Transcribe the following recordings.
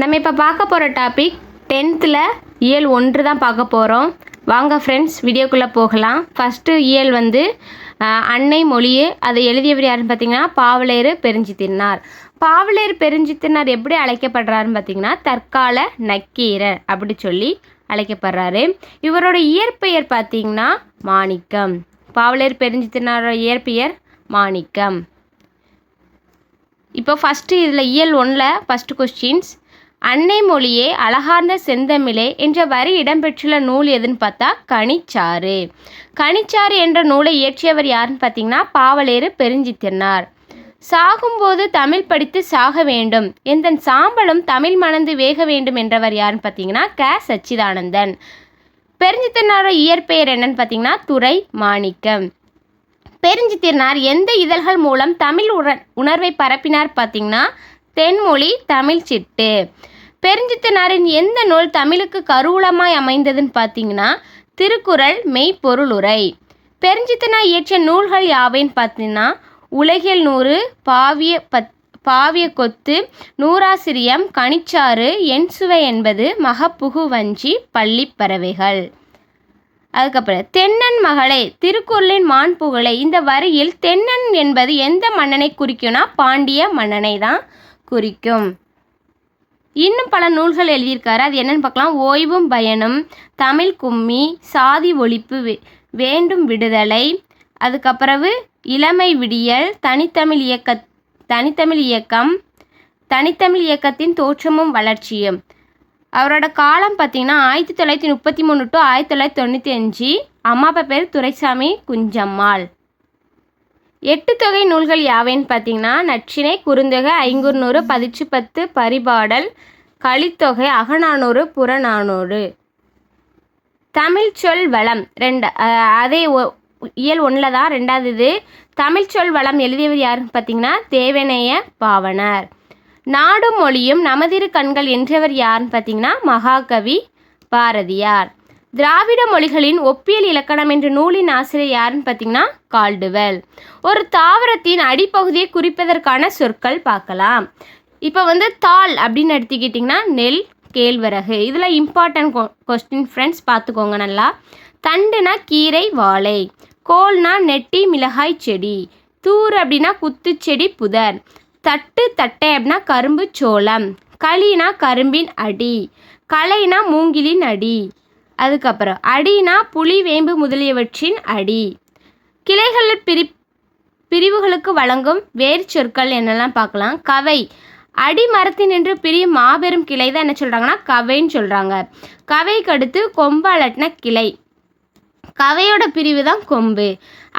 நம்ம இப்போ பார்க்க போகிற டாபிக் டென்த்தில் இயல் ஒன்று தான் பார்க்க போகிறோம் வாங்க ஃப்ரெண்ட்ஸ் வீடியோக்குள்ளே போகலாம். ஃபஸ்ட்டு இயல் வந்து அன்னை மொழியே. அதை எழுதியவர் யாருன்னு பார்த்தீங்கன்னா பாவலேறு பெருஞ்சித்தினார் பாவலேறு பெருஞ்சித்தினார் எப்படி அழைக்கப்படுறாருன்னு பார்த்தீங்கன்னா தற்கால நக்கீரர் அப்படி சொல்லி அழைக்கப்படுறாரு. இவரோட இயற்பெயர் பார்த்தீங்கன்னா மாணிக்கம். பாவலேறு பெருஞ்சித்தினாரோட இயற்பெயர் மாணிக்கம். இப்போ ஃபஸ்ட்டு இதில் இயல் ஒன்றில் ஃபஸ்ட்டு கொஸ்டின்ஸ் அன்னை மொழியே அழகார்ந்த செந்தமிழே என்ற வரி இடம்பெற்றுள்ள நூல் எதுன்னு பார்த்தா கனிச்சாறு. கனிச்சாறு என்ற நூலை இயற்றியவர் யாருன்னு பார்த்தீங்கன்னா பாவலேறு பெருஞ்சித்திரனார். சாகும்போது தமிழ் படித்து சாக வேண்டும். எந்தன் சாம்பலும் தமிழ் மணந்து வேக வேண்டும் என்றவர் யாருன்னு பார்த்தீங்கன்னா க. சச்சிதானந்தன். பெருஞ்சித்திரனாரோட இயற்பெயர் என்னன்னு பார்த்தீங்கன்னா துறை மாணிக்கம். பெருஞ்சித்திரனார் எந்த இதழ்கள் மூலம் தமிழ் உணர்வை பரப்பினார் பார்த்தீங்கன்னா தென்மொழி தமிழ் சிட்டு. பெருஞ்சித்தனாரின் எந்த நூல் தமிழுக்கு கருவூலமாய் அமைந்ததுன்னு பார்த்தீங்கன்னா திருக்குறள் மெய்ப்பொருளுரை. பெருஞ்சித்தனார் இயற்றிய நூல்கள் யாவைன்னு பார்த்தீங்கன்னா உலகில் நூறு பாவிய பத் பாவிய கொத்து நூறாசிரியம் கனிச்சாறு என் சுவை என்பது மகப்புகு வஞ்சி பள்ளிப்பறவைகள் அதுக்கப்புறம் தென்னன் மகளை திருக்குறளின் மான் புகழை இந்த வரியில் தென்னன் என்பது எந்த மன்னனை குறிக்கும்னா பாண்டிய மன்னனை தான் குறிக்கும். இன்னும் பல நூல்கள் எழுதியிருக்காரு. அது என்னன்னு பார்க்கலாம். ஓய்வும் பயனும் தமிழ் கும்மி சாதி ஒழிப்பு வே- வேண்டும் விடுதலை அதுக்கப்புறவு இளமை விடியல் தனித்தமிழ் இயக்க தனித்தமிழ் இயக்கம் தனித்தமிழ் இயக்கத்தின் தோற்றமும் வளர்ச்சியும். அவரோட காலம் பார்த்தீங்கன்னா ஆயிரத்தி தொள்ளாயிரத்தி முப்பத்தி மூணு டு ஆயிரத்தி தொள்ளாயிரத்தி தொண்ணூற்றி அஞ்சு. அம்மா அப்பா பேர் துரைசாமி குஞ்சம்மாள். எட்டு தொகை நூல்கள் யாவைன்னு பார்த்தீங்கன்னா நச்சினை குறுந்தொகை ஐங்குறுநூறு பதிச்சு பத்து பரிபாடல் கலித்தொகை அகநானூறு புறநானூறு. தமிழ் சொல் வளம் ரெண்டு அதே ஒ- இயல் ஒன்றில் தான் ரெண்டாவது இது. தமிழ் சொல் வளம் எழுதியவர் யாருன்னு பார்த்தீங்கன்னா தேவனைய பாவனர். நாடும் மொழியும் நமதிரு கண்கள் என்றவர் யாருன்னு பார்த்தீங்கன்னா மகாகவி பாரதியார். திராவிட மொழிகளின் ஒப்பியல் இலக்கணம் என்ற நூலின் ஆசிரியர் யாருன்னு பார்த்தீங்கன்னா கால்டுவெல். ஒரு தாவரத்தின் அடிப்பகுதியை குறிப்பதற்கான சொற்கள் பார்க்கலாம். இப்போ வந்து தாள் அப்படின்னு எடுத்துக்கிட்டிங்கன்னா நெல் கேழ்வரகு. இதில் இம்பார்ட்டன்ட் கொஸ்டின் ஃப்ரெண்ட்ஸ் பார்த்துக்கோங்க நல்லா. தண்டுனா கீரை வாழை. கோல்னா நெட்டி மிளகாய் செடி. தூர் அப்படின்னா குத்துச்செடி புதர். தட்டு தட்டை அப்படின்னா கரும்பு சோளம். களினா கரும்பின் அடி. களைனா மூங்கிலின் அடி. அதுக்கப்புறம் அடினா புலி வேம்பு முதலியவற்றின் அடி. கிளைகள் பிரி பிரிவுகளுக்கு வழங்கும் வேர் சொற்கள் என்னெல்லாம் பார்க்கலாம்? கவை. அடி மரத்தினின்று பிரியும் மாபெரும் கிளை தான் என்ன சொல்கிறாங்கன்னா கவைன்னு சொல்கிறாங்க கவைக்கு அடுத்து கொம்பு அலட்டின கிளை. கவையோட பிரிவு தான் கொம்பு.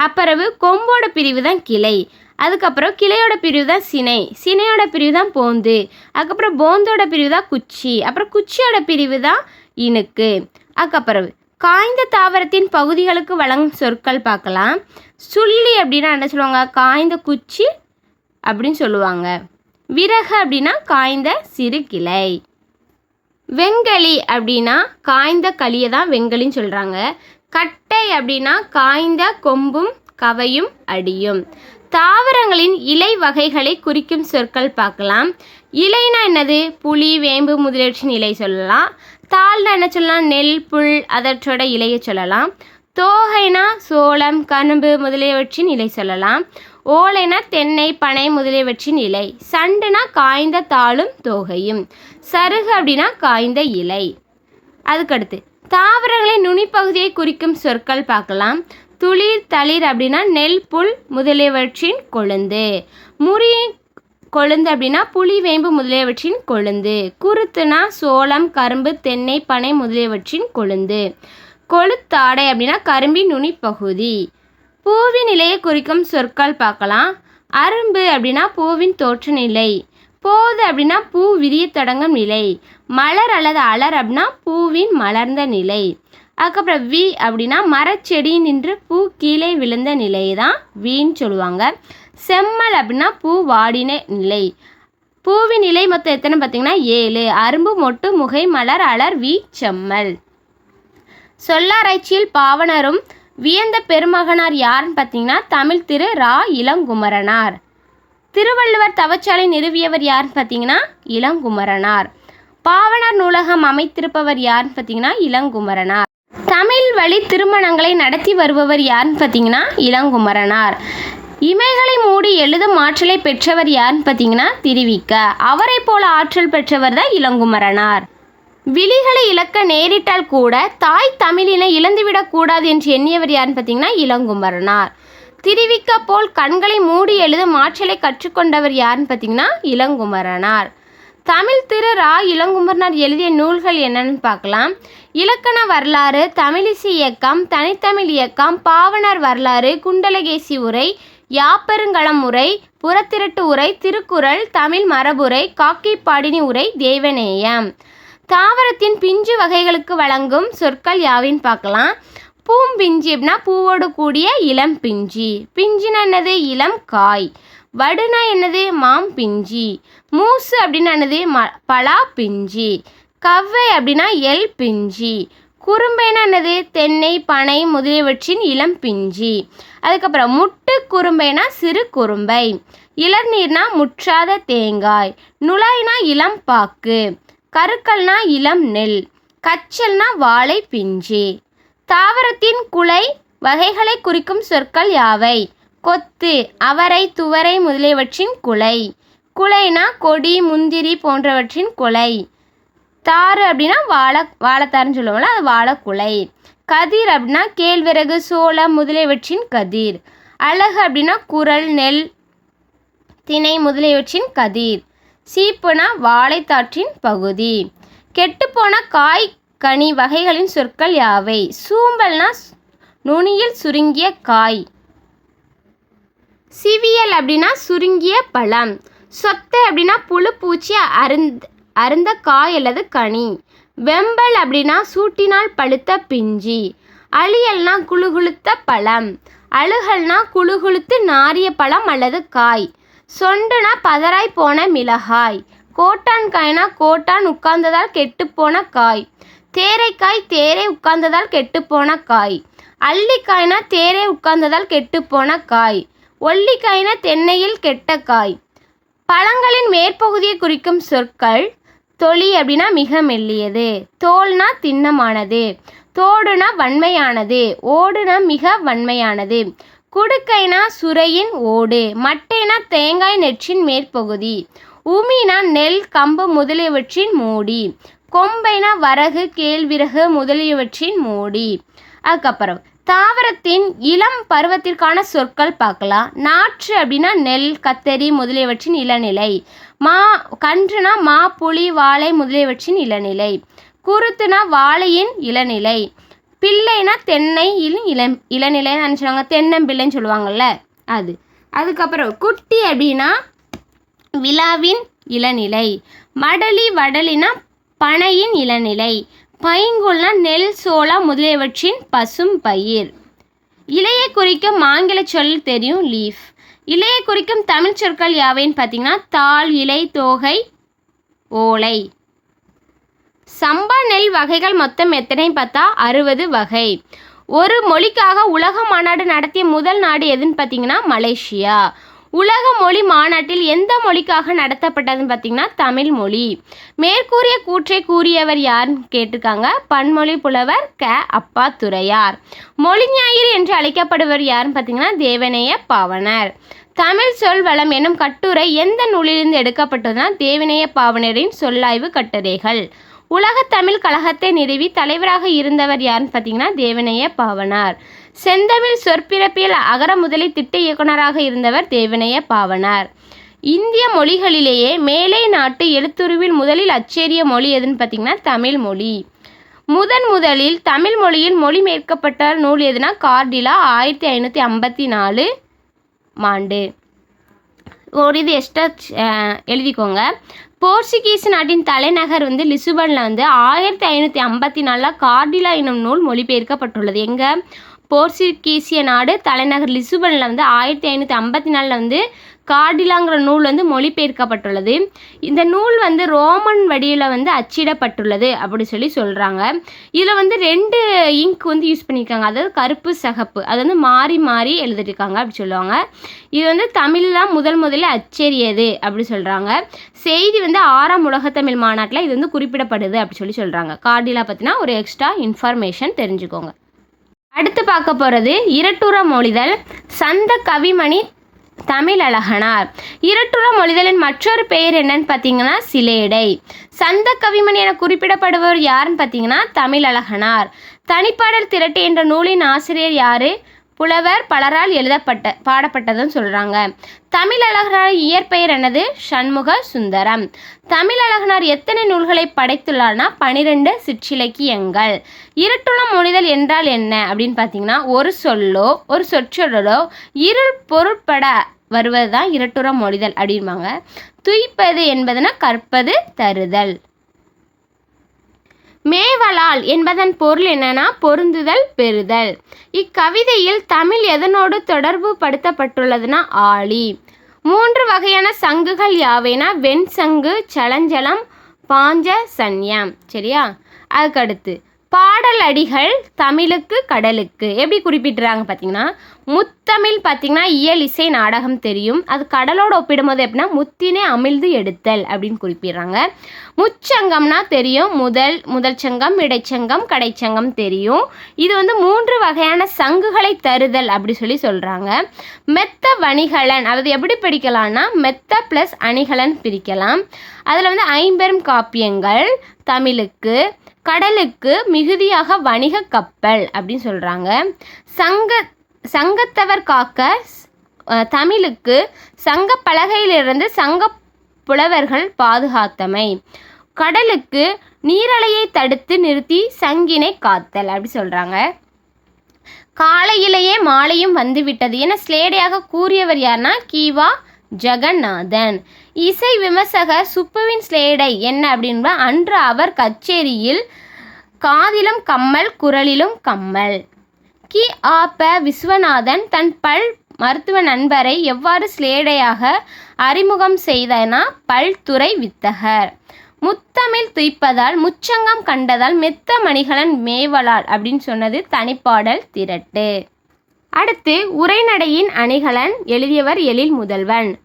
அப்புறவு கொம்போட பிரிவு தான் கிளை. அதுக்கப்புறம் கிளையோட பிரிவு தான் சினை. சினையோட பிரிவு தான் போந்து. அதுக்கப்புறம் போந்தோட பிரிவு தான் குச்சி. அப்புறம் குச்சியோட பிரிவு தான் இணுக்கு. அதுக்கப்புறம் காய்ந்த தாவரத்தின் பகுதிகளுக்கு வழங்கும் சொற்கள் பார்க்கலாம். சுள்ளி அப்படின்னா என்ன சொல்லுவாங்க? காய்ந்த குச்சி அப்படின்னு சொல்லுவாங்க. விறகு அப்படின்னா காய்ந்த சிறு கிளை. வெங்களி அப்படின்னா காய்ந்த களியை தான் வெங்கலின்னு சொல்கிறாங்க கட்டை அப்படின்னா காய்ந்த கொம்பும் கவையும் அடியும். தாவரங்களின் இலை வகைகளை குறிக்கும் சொற்கள் பார்க்கலாம். இலைனா என்னது? புளி வேம்பு முதலியவற்றின் இலை சொல்லலாம். தாள்னா என்ன சொல்லலாம்? நெல் புல் அதற்றோட இலையை சொல்லலாம். தோகைனா சோளம் கரும்பு முதலியவற்றின் இலை சொல்லலாம். ஓலைனா தென்னை பனை முதலியவற்றின் இலை. சண்டுனா காய்ந்த தாளும் தோகையும். சருகு அப்படின்னா காய்ந்த இலை. அதுக்கடுத்து தாவரங்களின் நுனிப்பகுதியை குறிக்கும் சொற்கள் பார்க்கலாம். துளிர் தளிர் அப்படின்னா நெல் புல் முதலியவற்றின் கொழுந்து. முறியின் கொழுந்து அப்படின்னா புளி வேம்பு முதலியவற்றின் கொழுந்து. குருத்துனா சோளம் கரும்பு தென்னை பனை முதலியவற்றின் கொழுந்து. கொளுத்தாடை அப்படின்னா கரும்பின் நுனிப்பகுதி. பூவின் நிலையை குறிக்கும் சொற்கள் பார்க்கலாம். அரும்பு அப்படின்னா பூவின் தோற்ற நிலை போது அப்படின்னா பூ விரிய தொடங்கும் நிலை. மலர் அல்லது அலர் அப்படின்னா பூவின் மலர்ந்த நிலை. அதுக்கப்புறம் வி அப்படின்னா மரச்செடி நின்று பூ கீழே விழுந்த நிலையை தான் வீன்னு சொல்லுவாங்க. செம்மல் அப்படின்னா பூ வாடின நிலை. பூவின் நிலை மொத்தம் எத்தனை பார்த்தீங்கன்னா? ஏழு. அரும்பு மொட்டு முகை மலர் அலர் வி செம்மல். சொல்லாராய்ச்சியில் பாவனரும் வியந்த பெருமகனார் யாருன்னு பார்த்தீங்கன்னா? தமிழ் திரு ரா. இளங்குமரனார். திருவள்ளுவர் தவச்சாலை நிறுவியவர் யாருன்னு பார்த்தீங்கன்னா? இளங்குமரனார். பாவனர் நூலகம் அமைத்திருப்பவர் யாருன்னு பார்த்தீங்கன்னா? இளங்குமரனார். தமிழ் வழி திருமணங்களை நடத்தி வருபவர் யாருன்னு பார்த்தீங்கன்னா? இளங்குமரனார். இமைகளை மூடி எழுதும் ஆற்றலை பெற்றவர் யாருன்னு பார்த்தீங்கன்னா திருவிக்க அவரை போல ஆற்றல் பெற்றவர் தான் இளங்குமரனார். விழிகளை இழக்க நேரிட்டால் கூட தாய் தமிழினை இழந்துவிடக்கூடாது என்று எண்ணியவர் யாருன்னு பார்த்தீங்கன்னா இளங்குமரனார். திருவிக்க போல் கண்களை மூடி எழுதும் ஆற்றலை கற்றுக்கொண்டவர் யாருன்னு பார்த்தீங்கன்னா இளங்குமரனார். தமிழ் திரு ரா. இளங்குமரனார் எழுதிய நூல்கள் என்னன்னு பார்க்கலாம். இலக்கண வரலாறு தமிழிசை இயக்கம் தனித்தமிழ் இயக்கம் பாவனர் வரலாறு குண்டலகேசி உரை யாப்பெருங்களம் உரை புறத்திரட்டு உரை திருக்குறள் தமிழ் மரபுரை காக்கிப்பாடினி உரை தேவநேயம். தாவரத்தின் பிஞ்சு வகைகளுக்கு வழங்கும் சொற்கள் யாவின்னு பார்க்கலாம். பூம்பிஞ்சு அப்படின்னா பூவோடு கூடிய இளம் பிஞ்சி. பிஞ்சுனா என்னது? இளம் காய். வடுனா என்னது? மாம் பிஞ்சி. மூசு அப்படின்னா என்னது? ம பலா பிஞ்சி. கவ்வை அப்படின்னா எல் பிஞ்சி. குறும்பைனா என்னது? தென்னை பனை முதலியவற்றின் இளம் பிஞ்சி. அதுக்கப்புறம் முட்டு குறும்பைனா சிறு குறும்பை. இளநீர்னா முற்றாத தேங்காய். நுழைனா இளம் பாக்கு. கருக்கள்னா இளம் நெல். கச்சல்னா வாழை பிஞ்சி. தாவரத்தின் குலை வகைகளை குறிக்கும் சொற்கள் யாவை? கொத்து அவரை துவரை முதலியவற்றின் குலை. குலைனா கொடி முந்திரி போன்றவற்றின் குலை. தாறு அப்படின்னா வாழை வாழைத்தாருன்னு சொல்லுவோம்ல அது வாழைக்குலை. கதிர் அப்படின்னா கேழ்விறகு சோளம் முதலியவற்றின் கதிர். அழகு அப்படின்னா குரல் நெல் திணை முதலியவற்றின் கதிர். சீப்புனா வாழைத்தாற்றின் பகுதி. கெட்டுப்போன காய் கனி வகைகளின் சொற்கள் யாவை? சூம்பல்னா நுனியில் சுருங்கிய காய். சிவியல் அப்படின்னா சுருங்கிய பழம். சொத்தை அப்படின்னா புழு பூச்சி அருந்த அருந்த காய் அல்லது கனி. வெம்பல் அப்படின்னா சூட்டினால் பழுத்த பிஞ்சி. அழியல்னா குளுகுளுத்த பழம். அழுகல்னா குளுகுளுத்து நாரிய பழம் அல்லது காய். சொண்டுனா பதராய் போன மிளகாய். கோட்டான் காய்னா கோட்டான் உட்கார்ந்ததால் கெட்டுப்போன காய். தேரைக்காய் தேரை உட்கார்ந்ததால் கெட்டுப்போன காய். அள்ளிக்காய்னா தேரை உட்கார்ந்ததால் கெட்டுப்போன காய். ஒல்லிக்காய்னா தென்னையில் கெட்ட காய். பழங்களின் மேற்பகுதியை குறிக்கும் சொற்கள் தொலி அப்படின்னா மிக மெல்லியது. தோல்னா திண்ணமானது. தோடுனா வன்மையானது. ஓடுனா மிக வன்மையானது. குடுக்கைனா சுரையின் ஓடு. மட்டைனா தேங்காய் நெற்றின் மேற்பகுதி. உமினா நெல் கம்பு முதலியவற்றின் மூடி. கொம்பைனா வரகு கேழ்விறகு முதலியவற்றின் மூடி. அதுக்கப்புறம் தாவரத்தின் இளம் பருவத்திற்கான சொற்கள் பார்க்கலாம். நாற்று அப்படின்னா நெல் கத்தரி முதலியவற்றின் இளநிலை. மா கன்றுனா மா புளி வாழை முதலியவற்றின் இளநிலை. குருத்துனா வாழையின் இளநிலை. பிள்ளைனா தென்னை இளம் இளநிலைன்னு நினச்சிடுவாங்க தென்னம்பிள்ளைன்னு சொல்லுவாங்கள்ல அது. அதுக்கப்புறம் குட்டி அப்படின்னா விழாவின் இளநிலை. மடலி வடலினா பனையின் இளநிலை. பைங்குல்னா நெல் சோளம் முதலியவற்றின் பசும் பயிர். இலையை குறிக்கும் ஆங்கில சொல் தெரியும் லீஃப். இலையை குறிக்கும் தமிழ் சொற்கள் யாவைன்னு பார்த்தீங்கன்னா தாள் இலை தோகை ஓலை. சம்பா நெல் வகைகள் மொத்தம் எத்தனை பார்த்தா அறுபது வகை. ஒரு மொழிக்காக உலக மாநாடு நடத்திய முதல் நாடு எதுன்னு பார்த்தீங்கன்னா மலேசியா. உலக மொழி மாநாட்டில் எந்த மொழிக்காக நடத்தப்பட்டதுன்னு பார்த்தீங்கன்னா தமிழ் மொழி. மேற்கூறிய கூற்றை கூறியவர் யாருன்னு கேட்டிருக்காங்க? பன்மொழி புலவர் க. அப்பா துறையார் மொழி ஞாயிறு என்று அழைக்கப்படுவர் யாருன்னு பார்த்தீங்கன்னா தேவநேய பாவனர். தமிழ் சொல் வளம் எனும் கட்டுரை எந்த நூலிலிருந்து எடுக்கப்பட்டதுன்னா தேவநேய பாவனரின் சொல்லாய்வு கட்டுரைகள். உலகத் தமிழ் கழகத்தை நிறுவி தலைவராக இருந்தவர் யாருன்னு பார்த்தீங்கன்னா தேவநேய பாவனார். செந்தமிழ் சொற்பிறப்பியல் அகர முதலை திட்ட இயக்குனராக இருந்தவர் தேவனைய பாவனார். இந்திய மொழிகளிலேயே மேலை நாட்டு எழுத்துருவில் முதலில் அச்சேறிய மொழி எதுன்னு பார்த்தீங்கன்னா தமிழ் மொழி. முதன் முதலில் தமிழ் மொழியில் மொழிபெயர்க்கப்பட்ட நூல் எதுனா கார்டிலா ஆயிரத்தி ஐநூற்றி ஐம்பத்தி நாலு ஆண்டு ஒரு இது எக்ஸ்ட்ரா எழுதிக்கோங்க. போர்ச்சுகீஸ் நாட்டின் தலைநகர் வந்து லிசுபனில் வந்து ஆயிரத்தி ஐநூற்றி ஐம்பத்தி நாலில் கார்டிலா என்னும் நூல் மொழிபெயர்க்கப்பட்டுள்ளது. எங்கே? போர்ச்சுகீசிய நாடு தலைநகர் லிசுபனில் வந்து ஆயிரத்தி ஐநூற்றி ஐம்பத்தி நாலில் வந்து கார்டிலாங்கிற நூல் வந்து மொழிபெயர்க்கப்பட்டுள்ளது. இந்த நூல் வந்து ரோமன் வடிவில் வந்து அச்சிடப்பட்டுள்ளது அப்படி சொல்லி சொல்கிறாங்க இதில் வந்து ரெண்டு இங்க் வந்து யூஸ் பண்ணியிருக்காங்க அதாவது கருப்பு சகப்பு. அது வந்து மாறி மாறி எழுதிட்டுருக்காங்க அப்படி சொல்லுவாங்க. இது வந்து தமிழில் தான் முதல் முதல்ல அச்சேறியது அப்படி சொல்கிறாங்க செய்தி வந்து ஆறாம் உலகத்தமிழ் மாநாட்டில் இது வந்து குறிப்பிடப்படுது அப்படி சொல்லி சொல்கிறாங்க கார்டிலா பற்றினா ஒரு எக்ஸ்ட்ரா இன்ஃபர்மேஷன் தெரிஞ்சுக்கோங்க. அடுத்து பார்க்க போகிறது இரட்டுற மொழிதல். சந்த கவிமணி தமிழ் அழகனார் இரட்டுற மொழிதலின் மற்றொரு பெயர் என்னன்னு பார்த்தீங்கன்னா சிலேடை. சந்த கவிமணி என குறிப்பிடப்படுபவர் யாருன்னு பார்த்தீங்கன்னா தமிழ் அழகனார் தனிப்பாடல் திரட்டு என்ற நூலின் ஆசிரியர் யாரு? புலவர் பலரால் எழுதப்பட்ட பாடப்பட்டதுன்னு சொல்கிறாங்க தமிழழகனார் இயற்பெயர் என்னது? சண்முக சுந்தரம். தமிழழகனார் எத்தனை நூல்களை படைத்துள்ளார்னா பனிரெண்டு சிற்றிலக்கியங்கள். இருட்டுளம் மொழிதல் என்றால் என்ன? அப்படின்னு பார்த்தீங்கன்னா ஒரு சொல்லோ ஒரு சொற்றொடலோ இருள் பொருட்பட வருவது தான் இரட்டுற மொழிதல் அப்படிம்பாங்க. துய்ப்பது என்பதுனா கற்பது தருதல். மேவலால் என்பதன் பொருள் என்னன்னா பொருந்துதல் பெறுதல். இக்கவிதையில் தமிழ் எதனோடு தொடர்பு படுத்தப்பட்டுள்ளதுன்னா ஆழி. மூன்று வகையான சங்குகள் யாவைனா வெண்சங்கு சலஞ்சலம் பாஞ்ச சன்யம். சரியா? அதுக்கடுத்து பாடல் அடிகள் தமிழுக்கு கடலுக்கு. எப்படி குறிப்பிட்டுறாங்க பார்த்தீங்கன்னா முத்தமிழ் பார்த்தீங்கன்னா இயல் இசை நாடகம் தெரியும். அது கடலோடு ஒப்பிடும்போது எப்படின்னா முத்தினே அமிழ்து எடுத்தல் அப்படின்னு குறிப்பிடுறாங்க. முச்சங்கம்னா தெரியும். முதல் முதல் சங்கம் இடைச்சங்கம் கடைச்சங்கம் தெரியும். இது வந்து மூன்று வகையான சங்குகளை தருதல் அப்படி சொல்லி சொல்கிறாங்க மெத்த வணிகலன் அதாவது எப்படி பிடிக்கலாம்னா மெத்த ப்ளஸ் அணிகலன் பிரிக்கலாம். அதில் வந்து ஐம்பெரும் காப்பியங்கள் தமிழுக்கு. கடலுக்கு மிகுதியாக வணிக கப்பல் அப்படின்னு சொல்கிறாங்க சங்க சங்கத்தவர் காக்க தமிழுக்கு சங்க பலகையிலிருந்து சங்க புலவர்கள் பாதுகாத்தமை. கடலுக்கு நீரலையை தடுத்து நிறுத்தி சங்கினை காத்தல் அப்படி சொல்கிறாங்க காலையிலேயே மாலையும் வந்துவிட்டது என ஸ்லேடையாக கூறியவர் யார்னா கீவா ஜெகநாதன். இசை விமர்சகர் சுப்புவின் ஸ்லேடை என்ன அப்படின்னா அன்று அவர் கச்சேரியில் காதிலும் கம்மல் குரலிலும் கம்மல். கி. ஆ. ப. விஸ்வநாதன் தன் பல் மருத்துவ நண்பரை எவ்வாறு ஸ்லேடையாக அறிமுகம் செய்தனா பல்துறை வித்தகர். முத்தமிழ் துய்ப்பதால் முச்சங்கம் கண்டதால் மெத்த மணிகலன் மேவலால் அப்படின்னு சொன்னது தனிப்பாடல் திரட்டு. அடுத்து உரைநடையின் அணிகலன் எழுதியவர் எழில் முதல்வன்.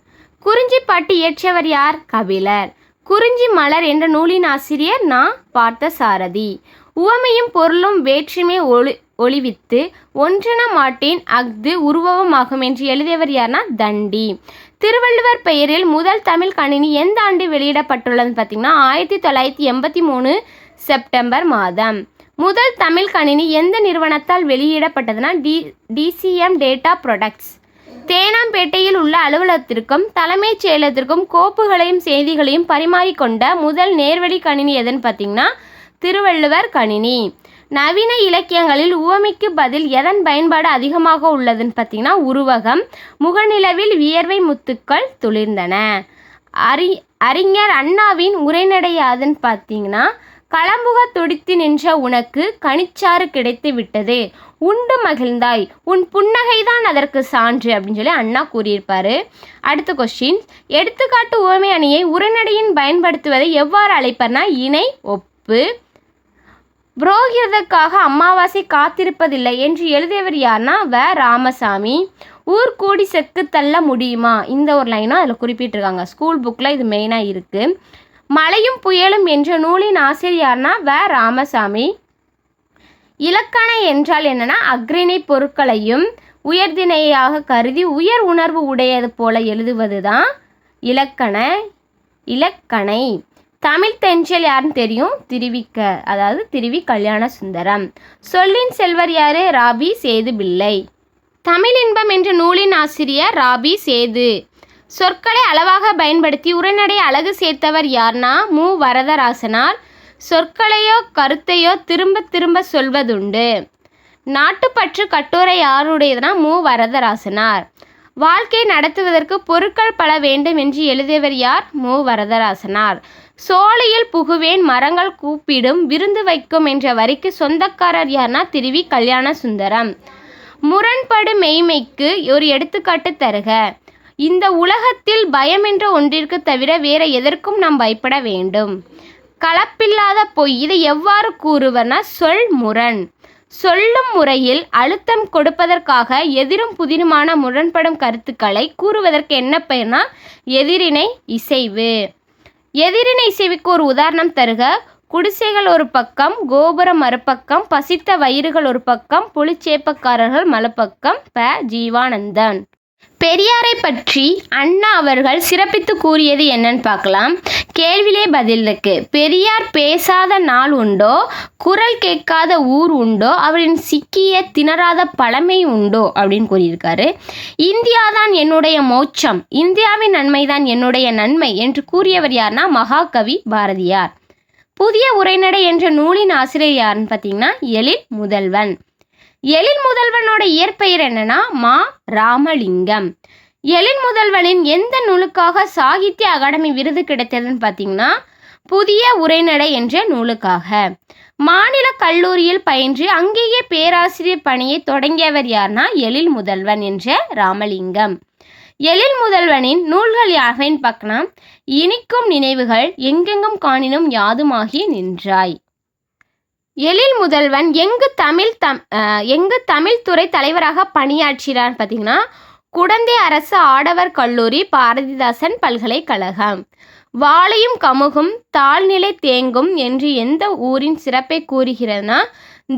குறிஞ்சிப்பாட்டு இயற்றியவர் யார்? கபிலர். குறிஞ்சி மலர் என்ற நூலின் ஆசிரியர் நா. பார்த்த சாரதி உவமையும் பொருளும் வேற்றுமை ஒளி ஒளிவித்து ஒன்றென மாட்டேன் அஃது உருவமாகும் என்று எழுதியவர் யார்னா? தண்டி. திருவள்ளுவர் பெயரில் முதல் தமிழ் கணினி எந்த ஆண்டு வெளியிடப்பட்டுள்ளதுன்னு பார்த்தீங்கன்னா ஆயிரத்தி தொள்ளாயிரத்தி எண்பத்தி மூணு செப்டம்பர் மாதம். முதல் தமிழ் கணினி எந்த நிறுவனத்தால் வெளியிடப்பட்டதுன்னா டி டிசிஎம் டேட்டா ப்ரொடக்ட்ஸ். தேனாம்பேட்டையில் உள்ள அலுவலகத்திற்கும் தலைமைச் செயலகத்திற்கும் கோப்புகளையும் செய்திகளையும் பரிமாறிக்கொண்ட முதல் நேர்வழி கணினி எதுன்னு பார்த்தீங்கன்னா திருவள்ளுவர் கணினி. நவீன இலக்கியங்களில் உவமைக்கு பதில் எதன் பயன்பாடு அதிகமாக உள்ளதுன்னு பார்த்தீங்கன்னா உருவகம் முகநிலவில் வியர்வை முத்துக்கள் துளிர்ந்தன. அறி அறிஞர் அண்ணாவின் உரைநடை யாதுன்னு பார்த்தீங்கன்னா களம்புக துடித்து நின்ற உனக்கு கனிச்சாறு கிடைத்து விட்டது. உண்டு மகிழ்ந்தாய். உன் புன்னகைதான் அதற்கு சான்று அப்படின்னு சொல்லி அண்ணா கூறியிருப்பாரு. அடுத்த கொஸ்டின் எடுத்துக்காட்டு உவமை அணியை உரைநடையின் பயன்படுத்துவதை எவ்வாறு அழைப்பர்னா இணை ஒப்பு. புரோகிரதற்காக அமாவாசை காத்திருப்பதில்லை என்று எழுதியவர் யார்னா வ. ராமசாமி. ஊர் கூடி செக்கு தள்ள முடியுமா? இந்த ஒரு லைனும் அதில் குறிப்பிட்டிருக்காங்க. ஸ்கூல் புக்கில் இது மெயினாக இருக்குது மழையும் புயலும் என்ற நூலின் ஆசிரியர் வ. ராமசாமி. இலக்கண என்றால் என்னென்னா அக்ரிணை பொருட்களையும் உயர்திணையாக கருதி உயர் உணர்வு உடையது போல எழுதுவது தான் இலக்கண இலக்கணை. தமிழ் தென்றல் யாருன்னு தெரியும்? திருவிக்க அதாவது திருவி கல்யாண சுந்தரம். சொல்லின் செல்வர் யாரு? ராபி சேது பிள்ளை தமிழ் இன்பம் என்ற நூலின் ஆசிரியர் ராபி சேது. சொற்களை அளவாக பயன்படுத்தி உரைநடை அழகு சேர்த்தவர் யார்னா மு. வரதராசனார் சொற்களையோ கருத்தையோ திரும்ப திரும்ப சொல்வதுண்டு. நாட்டுப்பற்று கட்டுரை யாருடையதுனா மு. வரதராசனார் வாழ்க்கை நடத்துவதற்கு பொருட்கள் பல வேண்டும் என்று எழுதியவர் யார்? மு. வரதராசனார் சோலையில் புகுவேன் மரங்கள் கூப்பிடும் விருந்து வைக்கும் என்ற வரிக்கு சொந்தக்காரர் யார்னா திருவி கல்யாண சுந்தரம் முரண்படு மெய்மைக்கு ஒரு எடுத்துக்காட்டு தருக. இந்த உலகத்தில் பயம் என்ற ஒன்றிற்கு தவிர வேற எதற்கும் நாம் பயப்பட வேண்டும். கலப்பில்லாத பொய் இதை எவ்வாறு கூறுவனா? சொல் முரண். சொல்லும் முறையில் அழுத்தம் கொடுப்பதற்காக எதிரும் புதிருமான முரண்படும் கருத்துக்களை கூறுவதற்கு என்ன பெயர்னா எதிரினை இசைவு. எதிரினை இசைவுக்கு ஒரு உதாரணம் தருக. குடிசைகள் ஒரு பக்கம் கோபுரம் மறுபக்கம் பசித்த வயிறுகள் ஒரு பக்கம் புலிச்சேப்பக்காரர்கள் மறுபக்கம் ப. ஜீவானந்தன். பெரியாரை பற்றி அண்ணா அவர்கள் சிறப்பித்து கூறியது என்னன்னு பார்க்கலாம். கேள்விலே பதில் இருக்கு. பெரியார் பேசாத நாள் உண்டோ குரல் கேட்காத ஊர் உண்டோ அவரின் சிக்கிய திணறாத பழமை உண்டோ அப்படின்னு கூறியிருக்காரு. இந்தியா தான் என்னுடைய மோட்சம் இந்தியாவின் நன்மைதான் என்னுடைய நன்மை என்று கூறியவர் யார்னா மகாகவி பாரதியார். புதிய உரைநடை என்ற நூலின் ஆசிரியர் யாருன்னு பார்த்தீங்கன்னா எழில் முதல்வன். எழில் முதல்வனோட இயற்பெயர் என்னன்னா மா ராமலிங்கம். எழில் முதல்வனின் எந்த நூலுக்காக சாகித்ய அகாடமி விருது கிடைத்ததுன்னு பார்த்தீங்கன்னா புதிய உரைநடை என்ற நூலுக்காக. மாநில கல்லூரியில் பயின்று அங்கேயே பேராசிரியர் பணியை தொடங்கியவர் யார்னா எழில் முதல்வன் என்ற ராமலிங்கம். எழில் முதல்வனின் நூல்கள் யாவைன்னு பார்க்கலாம் இனிக்கும் நினைவுகள் எங்கெங்கும் காணினும் யாதுமாகி நின்றாய். எழில் முதல்வன் எங்கு தமிழ் தம் எங்கு தமிழ் துறை தலைவராக பணியாற்றினார் பார்த்தீங்கன்னா குடந்தை அரசு ஆடவர் கல்லூரி பாரதிதாசன் பல்கலைக்கழகம். வாழையும் கமுகும் தாழ்நிலை தேங்கும் என்று எந்த ஊரின் சிறப்பை கூறுகிறதுனா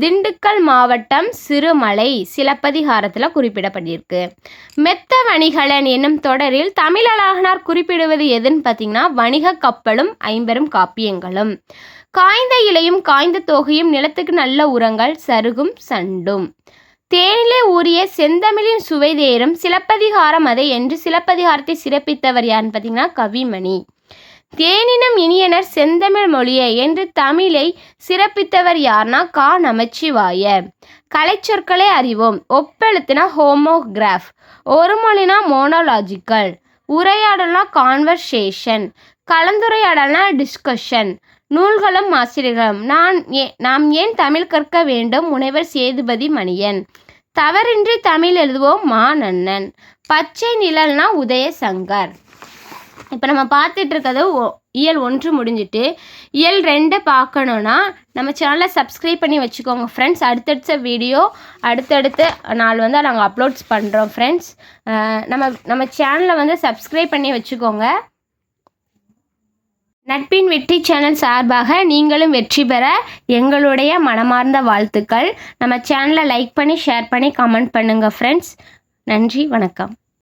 திண்டுக்கல் மாவட்டம் சிறுமலை சிலப்பதிகாரத்தில் குறிப்பிடப்பட்டிருக்கு. மெத்த வணிகலன் என்னும் தொடரில் தமிழழகனார் குறிப்பிடுவது எதுன்னு பார்த்தீங்கன்னா வணிக கப்பலும் ஐம்பெரும் காப்பியங்களும். காய்ந்த இலையும் காய்ந்த தொகையும் நிலத்துக்கு நல்ல உரங்கள் சருகும் சண்டும். தேனிலே ஊறிய செந்தமிழின் சுவை தேரும் சிலப்பதிகாரம் அதை என்று சிலப்பதிகாரத்தை சிறப்பித்தவர் யாருன்னு பார்த்தீங்கன்னா கவிமணி. தேனினும் இனியனர் செந்தமிழ் மொழியை என்று தமிழை சிறப்பித்தவர் யார்னா கா. நமச்சிவாய. கலைச்சொற்களை அறிவோம். ஒப்பெழுத்துனா ஹோமோகிராஃப். ஒரு மொழினா மோனோலாஜிக்கல். உரையாடல்னா கான்வர்சேஷன். கலந்துரையாடல்னா டிஸ்கஷன். நூல்களும் ஆசிரியர்களும். நான் ஏ நாம் ஏன் தமிழ் கற்க வேண்டும்? முனைவர் சேதுபதி மணியன். தவறின்றி தமிழ் எழுதுவோம் மாநன்னன் பச்சை நிழல்னா உதயசங்கர். இப்போ நம்ம பார்த்துட்டு இருக்கிறது ஒ- இயல் ஒன்று முடிஞ்சிட்டு இயல் ரெண்டை பார்க்கணுன்னா நம்ம சேனலை சப்ஸ்கிரைப் பண்ணி வச்சுக்கோங்க ஃப்ரெண்ட்ஸ் அடுத்தடுத்த வீடியோ அடுத்தடுத்த நாள் வந்து நாங்கள் அப்லோட்ஸ் பண்ணுறோம் ஃப்ரெண்ட்ஸ் நம்ம நம்ம சேனலை வந்து சப்ஸ்கிரைப் பண்ணி வச்சுக்கோங்க. நட்பின் வெற்றி சேனல் சார்பாக நீங்களும் வெற்றி பெற எங்களுடைய மனமார்ந்த வாழ்த்துக்கள். நம்ம சேனலை லைக் பண்ணி ஷேர் பண்ணி கமெண்ட் பண்ணுங்கள் ஃப்ரெண்ட்ஸ் நன்றி வணக்கம்.